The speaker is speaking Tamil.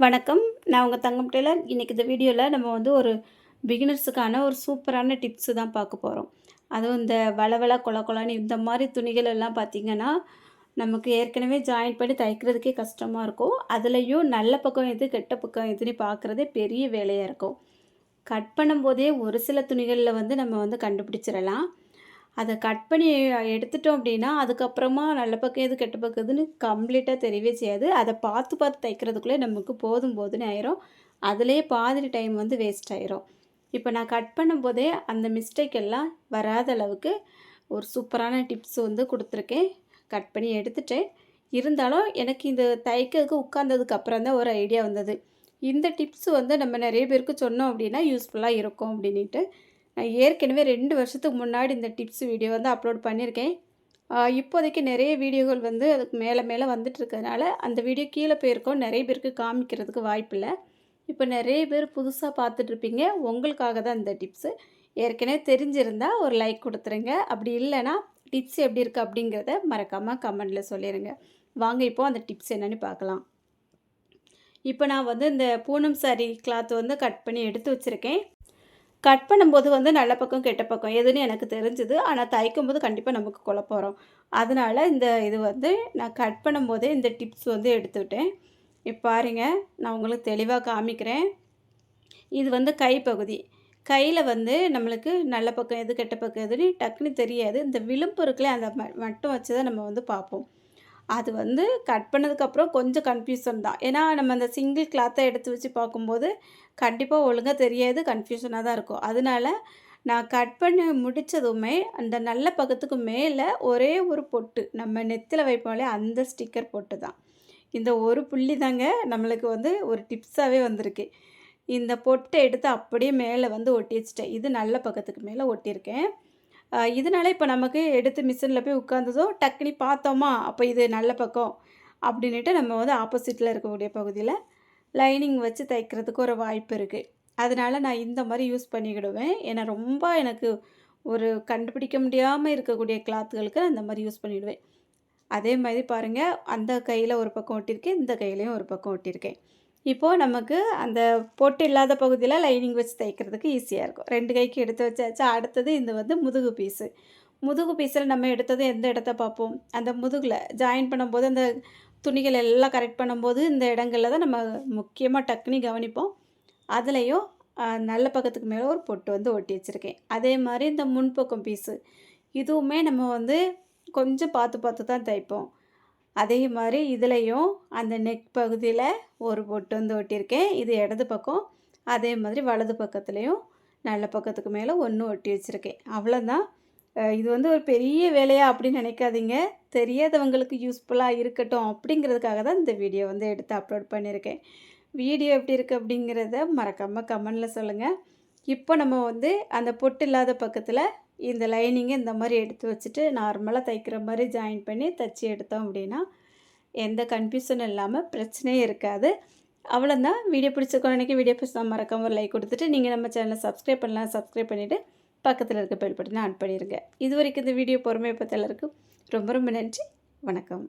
வணக்கம். நான் உங்கள் தங்கம் டெய்லர். இன்றைக்கி இந்த வீடியோவில் நம்ம வந்து ஒரு பிகினர்ஸுக்கான ஒரு சூப்பரான டிப்ஸு தான் பார்க்க போகிறோம் அதுவும் இந்த வளவள கொல கொலன்னு இந்த மாதிரி துணிகள் எல்லாம் பார்த்திங்கன்னா நமக்கு ஏற்கனவே ஜாயின் பண்ணி தைக்கிறதுக்கே கஷ்டமாக இருக்கும். அதுலேயும் நல்ல பக்கம் எது கெட்ட பக்கம் எதுன்னு பார்க்குறதே பெரிய வேலையாக இருக்கும். கட் பண்ணும்போதே ஒரு சில துணிகளில் வந்து நம்ம வந்து கண்டுபிடிச்சிடலாம் அதை கட் பண்ணி எடுத்துட்டோம் அப்படின்னா அதுக்கப்புறமா நல்ல பக்கம் எது கெட்ட பக்கதுன்னு கம்ப்ளீட்டாக தெரியவே செய்யாது. அதை பார்த்து பார்த்து தைக்கிறதுக்குள்ளே நமக்கு போதும் போதுன்னு ஆயிரும். அதுலேயே பாதி டைம் வந்து வேஸ்ட் ஆயிரும். இப்போ நான் கட் பண்ணும்போதே அந்த மிஸ்டேக் எல்லாம் வராத அளவுக்கு ஒரு சூப்பரான டிப்ஸ் வந்து கொடுத்துருக்கேன். கட் பண்ணி எடுத்துட்டேன். இருந்தாலும் எனக்கு இந்த தைக்கிறதுக்கு உட்கார்ந்ததுக்கு அப்புறம் தான் ஒரு ஐடியா வந்தது. இந்த டிப்ஸ் வந்து நம்ம நிறைய பேருக்கு சொன்னோம் அப்படின்னா யூஸ்ஃபுல்லாக இருக்கும் அப்படின்ட்டு நான் ஏற்கனவே ரெண்டு வருஷத்துக்கு முன்னாடி இந்த டிப்ஸ் வீடியோ வந்து அப்லோட் பண்ணியிருக்கேன். இப்போதைக்கு நிறைய வீடியோகள் வந்து அதுக்கு மேலே மேலே வந்துட்டுருக்கறனால அந்த வீடியோ கீழே போயிருக்கோம். நிறைய பேருக்கு காமிக்கிறதுக்கு வாய்ப்பில்லை. இப்போ நிறைய பேர் புதுசாக பார்த்துட்ருப்பீங்க உங்களுக்காக தான் இந்த டிப்ஸு ஏற்கனவே தெரிஞ்சிருந்தால் ஒரு லைக் கொடுத்துருங்க. அப்படி இல்லைன்னா டிப்ஸ் எப்படி இருக்குது அப்படிங்கிறத மறக்காமல் கமெண்டில் சொல்லிடுங்க வாங்க இப்போது அந்த டிப்ஸ் என்னென்னு பார்க்கலாம். இப்போ நான் வந்து இந்த பூனம் சாரி கிளாத் வந்து கட் பண்ணி எடுத்து வச்சுருக்கேன். கட் பண்ணும்போது வந்து நல்ல பக்கம் கெட்ட பக்கம் எதுன்னு எனக்கு தெரிஞ்சுது. ஆனால் தைக்கும் போது கண்டிப்பாக நமக்கு குழப்பம் அதனால் இந்த இது வந்து நான் கட் பண்ணும்போதே இந்த டிப்ஸ் வந்து எடுத்துக்கிட்டேன் இப்போ பாருங்கள் நான் உங்களுக்கு தெளிவாக காமிக்கிறேன். இது வந்து கைப்பகுதி. கையில் வந்து நம்மளுக்கு நல்ல பக்கம் எது கெட்ட பக்கம் எதுன்னு டக்குன்னு தெரியாது. இந்த விளிம்பு இருக்குல்ல அந்த மட்டும் வச்சு தான் நம்ம வந்து பார்ப்போம். அது வந்து கட் பண்ணதுக்கப்புறம் கொஞ்சம் கன்ஃபியூஷன் தான். ஏன்னா நம்ம அந்த சிங்கிள் கிளாத்தை எடுத்து வச்சு பார்க்கும்போது கண்டிப்பாக ஒழுங்காக தெரியாது கன்ஃபியூஷனாக தான் இருக்கும். அதனால நான் கட் பண்ணி முடித்ததுமே அந்த நல்ல பக்கத்துக்கு மேலே ஒரே ஒரு பொட்டு நம்ம நெத்தில் வைப்போம்லே அந்த ஸ்டிக்கர் பொட்டு தான். இந்த ஒரு புள்ளி தாங்க நம்மளுக்கு வந்து ஒரு டிப்ஸாகவே வந்திருக்கு. இந்த பொட்டை எடுத்து அப்படியே மேலே வந்து ஒட்டி வச்சிட்டேன். இது நல்ல பக்கத்துக்கு மேலே ஒட்டியிருக்கேன். இதனால் இப்போ நமக்கு எடுத்து மிஷினில் போய் உட்காந்ததோ டக்குனி பார்த்தோமா அப்போ இது நல்ல பக்கம் அப்படின்ட்டு நம்ம வந்து ஆப்போசிட்டில் இருக்கக்கூடிய பகுதியில் லைனிங் வச்சு தைக்கிறதுக்கு ஒரு வாய்ப்பு இருக்குது அதனால் நான் இந்த மாதிரி யூஸ் பண்ணிக்கிடுவேன். ஏன்னா ரொம்ப எனக்கு ஒரு கண்டுபிடிக்க முடியாமல் இருக்கக்கூடிய கிளாத்துகளுக்கு அந்த மாதிரி யூஸ் பண்ணிவிடுவேன் அதே மாதிரி பாருங்கள் அந்த கையில் ஒரு பக்கம் ஒட்டியிருக்கேன் இந்த கையிலையும் ஒரு பக்கம் ஒட்டியிருக்கேன். இப்போது நமக்கு அந்த பொட்டு இல்லாத பகுதியில் லைனிங் வச்சு தைக்கிறதுக்கு ஈஸியாக இருக்கும். ரெண்டு கைக்கு எடுத்து வச்சாச்சு அடுத்தது இந்த வந்து முதுகு பீஸு முதுகு பீஸில் நம்ம எடுத்தது எந்த இடத்த பார்ப்போம்? அந்த முதுகில் ஜாயின் பண்ணும்போது அந்த துணிகள் எல்லாம் கரெக்ட் பண்ணும்போது இந்த இடங்களில் தான் நம்ம முக்கியமாக டக்குனி கவனிப்போம். அதுலேயும் நல்ல பக்கத்துக்கு மேலே ஒரு பொட்டு வந்து ஒட்டி வச்சுருக்கேன். அதே மாதிரி இந்த முன்பக்கம் பீஸு இதுவுமே நம்ம வந்து கொஞ்சம் பார்த்து பார்த்து தான் தைப்போம் அதே மாதிரி இதுலேயும் அந்த நெக் பகுதியில் ஒரு பொட்டு வந்து ஒட்டியிருக்கேன். இது இடது பக்கம் அதே மாதிரி வலது பக்கத்துலேயும் நல்ல பக்கத்துக்கு மேலே ஒன்று ஒட்டி வச்சுருக்கேன். அவ்வளோதான் இது வந்து ஒரு பெரிய வேலையா அப்படின்னு நினைக்காதீங்க. தெரியாதவங்களுக்கு யூஸ்ஃபுல்லாக இருக்கட்டும் அப்படிங்கிறதுக்காக தான் இந்த வீடியோ வந்து எடுத்து அப்லோட் பண்ணியிருக்கேன். வீடியோ எப்படி இருக்குது அப்படிங்கிறத மறக்காமல் கமெண்டில் சொல்லுங்கள் இப்போ நம்ம வந்து அந்த பொட்டு இல்லாத பக்கத்தில் இந்த லைனிங்கை இந்த மாதிரி எடுத்து வச்சுட்டு நார்மலாக தைக்கிற மாதிரி ஜாயின் பண்ணி தைச்சி எடுத்தோம் அப்படின்னா எந்த கன்ஃபியூஷனும் இல்லாமல் பிரச்சனையே இருக்காது. அவ்வளோதான் வீடியோ பிடிச்சிருக்கோம் நினைக்க வீடியோ பிடிச்சா மறக்காமல் ஒரு லைக் கொடுத்துட்டு நீங்கள் நம்ம சேனலை சப்ஸ்கிரைப் பண்ணலாம். சப்ஸ்கிரைப் பண்ணிவிட்டு பக்கத்தில் இருக்க பெல் பட்டனை ஆன் பண்ணிடுங்க இது வரைக்கும் இந்த வீடியோ பொறுமையை பற்றி எல்லாருக்கும் ரொம்ப ரொம்ப நன்றி. வணக்கம்.